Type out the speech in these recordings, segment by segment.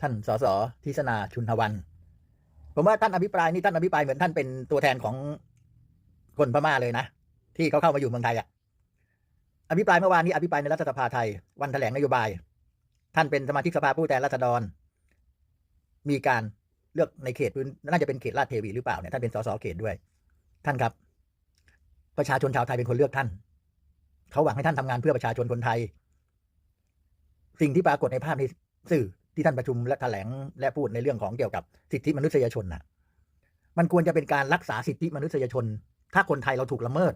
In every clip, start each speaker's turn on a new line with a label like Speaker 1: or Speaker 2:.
Speaker 1: ท่านสสทิศนาชุนทวัน ผมว่าท่านอภิปรายนี่ท่านอภิปรายเหมือนท่านเป็นตัวแทนของคนพม่าเลยนะ ที่เขาเข้ามาอยู่เมืองไทยอะอภิปรายเมื่อวานนี้อภิปรายในรัฐสภาไทย วันแถลงนโยบาย ท่านเป็นสมาชิกสภาผู้แทนราษฎร มีการเลือกในเขตพื้นน่าจะเป็นเขตลาดเทวีหรือเปล่าเนี่ยท่านเป็นสสเขตด้วย ท่านครับ ประชาชนชาวไทยเป็นคนเลือกท่านเขาหวังให้ท่านทำงานเพื่อประชาชนคนไทย สิ่งที่ปรากฏในภาพในสื่อ ที่ท่านประชุมและแถลงและพูดในเรื่องของเกี่ยวกับสิทธิมนุษยชนนะมันควรจะเป็นการรักษาสิทธิมนุษยชน ถ้าคนไทยเราถูกละเมิด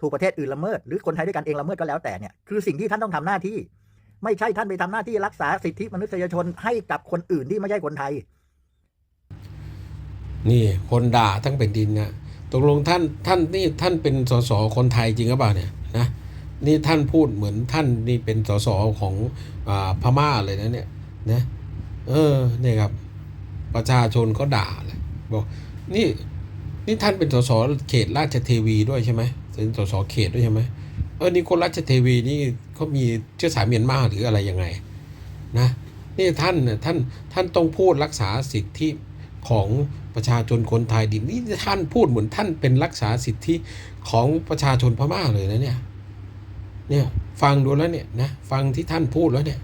Speaker 1: ถูกประเทศอื่นละเมิด หรือคนไทยด้วยกันเองละเมิดก็แล้วแต่เนี่ยคือสิ่งที่ท่านต้องทำหน้าที่ ไม่ใช่ท่านไปทำหน้าที่รักษาสิทธิมนุษยชนให้กับคนอื่นที่ไม่ใช่คนไทย
Speaker 2: นี่คนด่าทั้งแผ่นดินนะตกลงท่านท่านนี่ท่านเป็นสสคนไทยจริงหรือเปล่าเนี่ยนะนี่ท่านพูดเหมือนท่านนี่เป็นสสของอพม่าเลยนะเนี่ย นะเออเนี่ยครับ ประชาชนก็ด่าเลยบอกนี่นี่ท่านเป็นสสเขตราชเทวีด้วยใช่ไหมเป็นสสเขตด้วยใช่ไหมเออนี่คนราชเทวีนี่เขามีเชื้อสายเมียนมาหรืออะไรยังไงนะนี่ท่านเนี่ยท่านท่านต้องพูดรักษาสิทธิของประชาชนคนไทยดินี่ท่านพูดเหมือนท่านเป็นรักษาสิทธิของประชาชนพม่าเลยนะเนี่ยเนี่ยฟังดูแล้วเนี่ยนะฟังที่ท่านพูดแล้วเนี่ย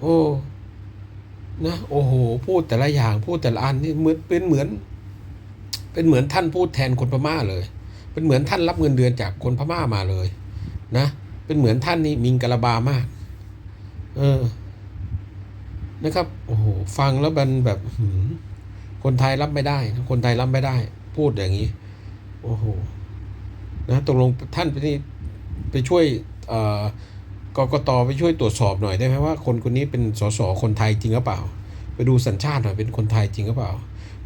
Speaker 2: โอ้ นะโอ้โห พูดแต่ละอย่างพูดแต่ละอันนี่เหมือนเป็นเหมือน เป็นเหมือนท่านพูดแทนคนพม่าเลย เป็นเหมือนท่านรับเงินเดือนจากคนพม่ามาเลย นะเป็นเหมือนท่านนี่มิงกะลาบามาก เออ นะครับโอ้โหฟังแล้วมันแบบคนไทยรับไม่ได้ คนไทยรับไม่ได้ พูดอย่างนี้ โอ้โหนะตกลงท่านไปนี่ไปช่วยเอ่อ กกตไปช่วยตรวจสอบหน่อยได้ไหมว่าคนคนนี้เป็นสสคนไทยจริงหรือเปล่า ไปดูสัญชาติหน่อยเป็นคนไทยจริงหรือเปล่า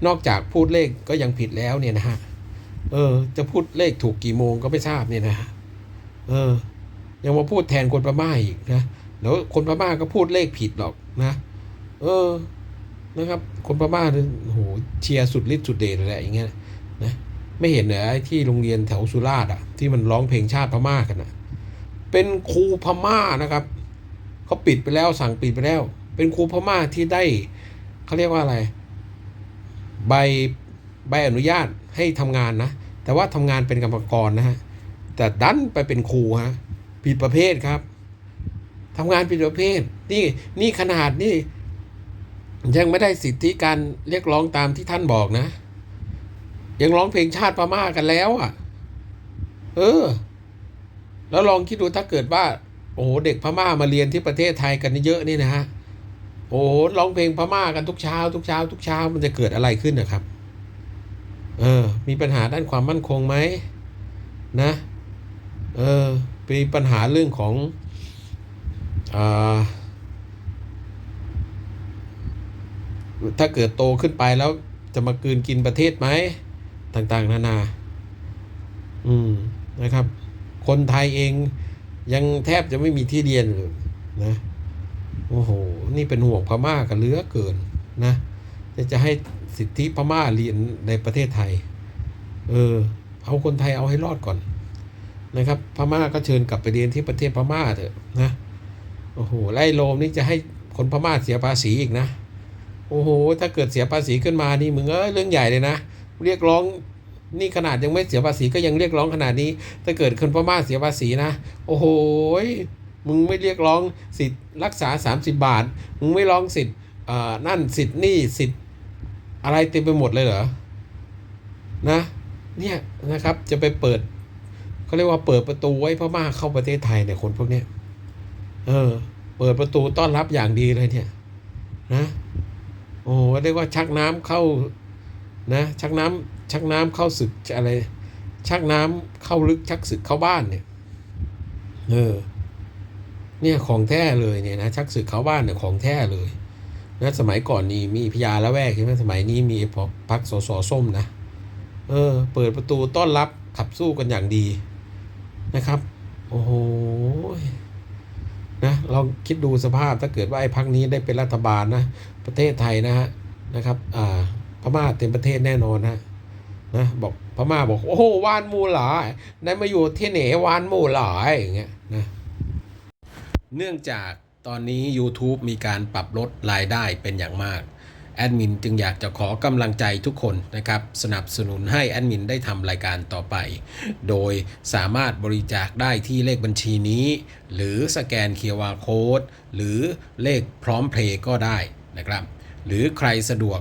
Speaker 2: นอกจากพูดเลขก็ยังผิดแล้วเนี่ยนะฮะเออ จะพูดเลขถูกกี่โมงก็ไม่ทราบเนี่ยนะฮะเออ ยังมาพูดแทนคนพม่าอีกนะแล้วคนพม่าก็พูดเลขผิดหรอกนะ เออนะครับ คนพม่าเนี่ยโอ้โหเชียร์สุดฤทธิ์สุดเดชเลยแหละอย่างเงี้ยนะไม่เห็นเหรอไอ้ที่โรงเรียนแถวสุราษฎร์อะที่มันร้องเพลงชาติพม่ากันอะ เป็นครูพม่านะครับเขาปิดไปแล้วสั่งปิดไปแล้ว เป็นครูพม่าที่ได้เขาเรียกว่าอะไร ใบใบอนุญาตให้ทำงานนะ แต่ว่าทำงานเป็นกรรมกรนะฮะแต่ดันไปเป็นครูฮะผิดประเภทครับทำงานผิดประเภท นี่นี่ขนาดนี่ยังไม่ได้สิทธิการเรียกร้องตามที่ท่านบอกนะ ยังร้องเพลงชาติพม่ากันแล้วอะ เออ แล้วลองคิดดูถ้าเกิดว่า โอ้โหเด็กพม่ามาเรียนที่ประเทศไทยกันเยอะนี่นะฮะโอ้โหร้องเพลงพม่ากันทุกเช้า ทุกเช้า ทุกเช้ามันจะเกิดอะไรขึ้นนะครับ เออ มีปัญหาด้านความมั่นคงไหมนะ เออมีปัญหาเรื่องของอ่าถ้าเกิดโตขึ้นไปแล้วจะมากืนกินประเทศไหม ต่างๆ นานา อืมนะครับ คนไทยเองยังแทบจะไม่มีที่เรียนเลยนะโอ้โห นี่เป็นห่วงพม่ากันเหลือเกินนะจะจะให้สิทธิพม่าเรียนในประเทศไทย เออ เอาคนไทยเอาให้รอดก่อนนะครับ พม่าก็เชิญกลับไปเรียนที่ประเทศพม่าเถอะนะ โอ้โห ไล่โลมนี่จะให้คนพม่าเสียภาษีอีกนะ โอ้โห ถ้าเกิดเสียภาษีขึ้นมานี่มึงเอ้ยเรื่องใหญ่เลยนะ เรียกร้อง นี่ขนาดยังไม่เสียภาษีก็ยังเรียกร้องขนาดนี้ ถ้าเกิดคนพม่าเสียภาษีนะ โอ้โหมึงไม่เรียกร้องสิทธิ์รักษา 30 บาท มึงไม่ร้องสิทธิ์นั่นสิทธิ์นี่สิทธิ์อะไรเต็มไปหมดเลยเหรอ นะ เนี่ยนะครับจะไปเปิดเขาเรียกว่าเปิดประตูไว้พม่าเข้าประเทศไทยเนี่ยคนพวกเนี้ย เออ เปิดประตูต้อนรับอย่างดีเลยเนี่ย นะ โอ้โหเรียกว่าชักน้ำเข้า นะชักน้ำชักน้ำเข้าศึกอะไร ชักน้ำเข้าลึกชักศึกเข้าบ้านเนี่ยเออเนี่ยของแท้เลยเนี่ยนะชักศึกเข้าบ้านเนี่ยของแท้เลยนะสมัยก่อนนี่มีพญาละแวกใช่ไหมสมัยนี้มีพอพักสสส้มนะเออ เปิดประตูต้อนรับขับสู้กันอย่างดีนะครับ โอ้โหนะลองคิดดูสภาพถ้าเกิดว่าไอ้พักนี้ได้เป็นรัฐบาลนะประเทศไทยนะฮะนะครับ อ่า พม่าเต็มประเทศแน่นอนนะนะบอกพม่าบอกโอ้โหวานมูหลายได้มาอยู่ที่เหนวานมูหลายอย่างเงี้ยนะเนื่องจากตอนนี้ YouTube มีการปรับลดรายได้เป็นอย่างมาก แอดมินจึงอยากจะขอกำลังใจทุกคนนะครับ สนับสนุนให้แอดมินได้ทำรายการต่อไป โดยสามารถบริจาคได้ที่เลขบัญชีนี้ หรือสแกน QR Code หรือเลขพร้อมเพลย์ก็ได้นะครับ หรือใครสะดวก